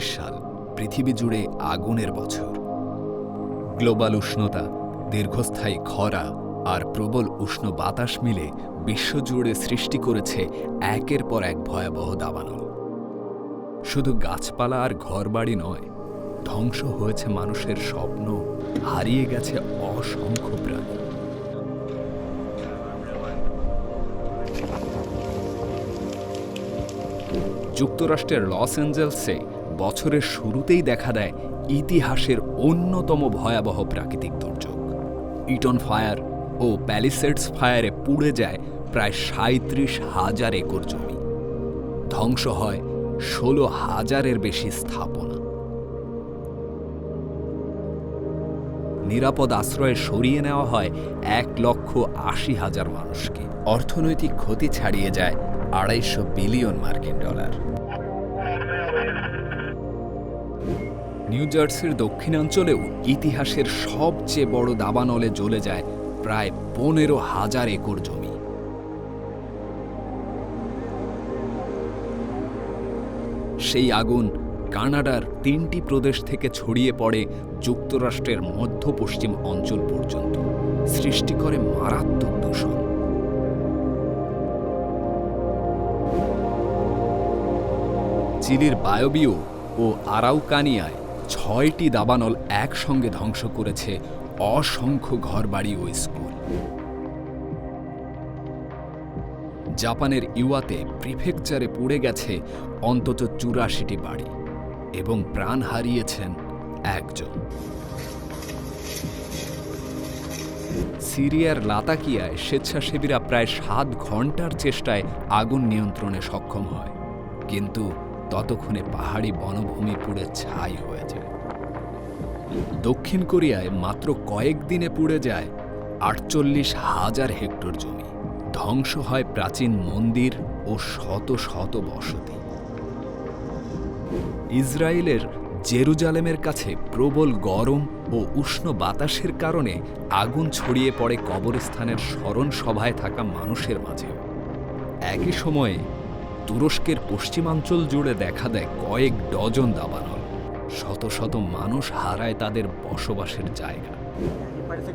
সাল পৃথিবী জুড়ে আগুনের বছর। গ্লোবাল উষ্ণতা, দীর্ঘস্থায়ী খরা আর প্রবল উষ্ণ বাতাস মিলে বিশ্বজুড়ে সৃষ্টি করেছে একের পর এক ভয়াবহ দাবানল। শুধু গাছপালা আর ঘরবাড়ি নয়, ধ্বংস হয়েছে মানুষের স্বপ্ন, হারিয়ে গেছে অসংখ্য প্রাণী। যুক্তরাষ্ট্রের লস অ্যাঞ্জেলসে বছরের শুরুতেই দেখা দেয় ইতিহাসের অন্যতম ভয়াবহ প্রাকৃতিক দুর্যোগ। ইটন ফায়ার ও প্যালিসেডস ফায়ারে পুড়ে যায় প্রায় সাঁত্রিশ হাজার একর জমি। ধ্বংস হয় ষোলো হাজারের বেশি স্থাপনা। নিরাপদ আশ্রয়ে সরিয়ে নেওয়া হয় এক লক্ষ আশি হাজার মানুষকে। অর্থনৈতিক ক্ষতি ছাড়িয়ে যায় আড়াইশো বিলিয়ন মার্কিন ডলার। নিউ জার্সির দক্ষিণাঞ্চলেও ইতিহাসের সবচেয়ে বড় দাবানলে জ্বলে যায় প্রায় পনেরো হাজার একর জমি। সেই আগুন কানাডার তিনটি প্রদেশ থেকে ছড়িয়ে পড়ে যুক্তরাষ্ট্রের মধ্য পশ্চিম অঞ্চল পর্যন্ত। সৃষ্টি করে মারাত্মক দূষণ। চিলির বায়বীয় ও আরাউকানিয়ায় ছয়টি দাবানল একসঙ্গে ধ্বংস করেছে অসংখ্য ঘরবাড়ি ও স্কুল। জাপানের ইওয়াতে প্রিফেকচারে পুড়ে গেছে অন্তত চুরাশিটি বাড়ি এবং প্রাণ হারিয়েছেন একজন। সিরিয়ার লাতাকিয়ায় স্বেচ্ছাসেবীরা প্রায় সাত ঘণ্টার চেষ্টায় আগুন নিয়ন্ত্রণে সক্ষম হয়। কিন্তু ততক্ষণে পাহাড়ি বনভূমি পুড়ে ছাই হয়ে যায়। দক্ষিণ কোরিয়ায় মাত্র কয়েকদিনে পুড়ে যায় আটচল্লিশ হাজার হেক্টর জমি। ধ্বংস হয় প্রাচীন মন্দির ও শত শত বসতি। ইসরায়েলের জেরুজালেমের কাছে প্রবল গরম ও উষ্ণ বাতাসের কারণে আগুন ছড়িয়ে পড়ে কবরস্থানের স্মরণ সভায় থাকা মানুষের মাঝেও। একই সময়ে তুরস্কের পশ্চিমাঞ্চল জুড়ে দেখা দেয় কয়েক ডজন দাবানল। শত শত মানুষ হারায় তাদের বসবাসের জায়গা।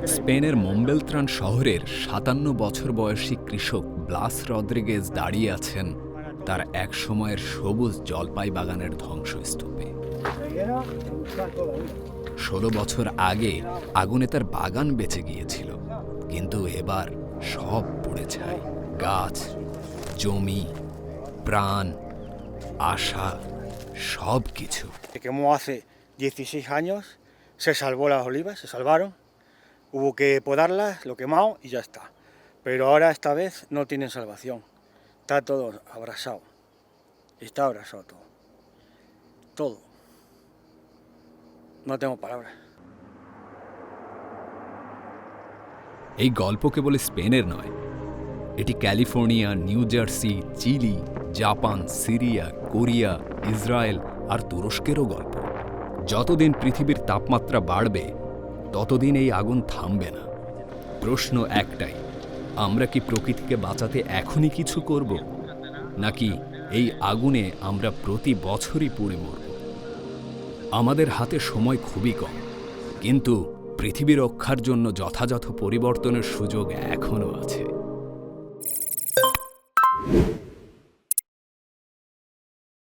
স্পেনের মম্বেলত্রান শহরের সাতান্ন বছর বয়সী কৃষক ব্লাস রদ্রিগেজ দাঁড়িয়ে আছেন তার এক সময়ের সবুজ জলপাই বাগানের ধ্বংসস্তূপে। ষোলো বছর আগে আগুনে তার বাগান বেঁচে গিয়েছিল, কিন্তু এবার সব পুড়ে গাছ, জমি প্রাণ আশা সব কিছু Se quemó hace 16 años, se salvó las olivas, se salvaron, hubo que podarlas, lo quemado y ya está. Pero ahora esta vez no tienen salvación, está todo abrasado, está abrasado todo, todo. No tengo palabras. এই গল্প কেবল স্পেনের নয় এটি California New Jersey chilli Japan, Syria, Korea, Israel আর তুরস্কেরও গল্প। যতদিন পৃথিবীর তাপমাত্রা বাড়বে, ততদিন এই আগুন থামবে না। প্রশ্ন একটাই, আমরা কি প্রকৃতিকে বাঁচাতে এখনই কিছু করব? নাকি এই আগুনে আমরা প্রতি বছরই পুড়ে মরব? আমাদের হাতে সময় খুবই কম, কিন্তু পৃথিবী রক্ষার জন্য যথাযথ পরিবর্তনের সুযোগ এখনও আছে।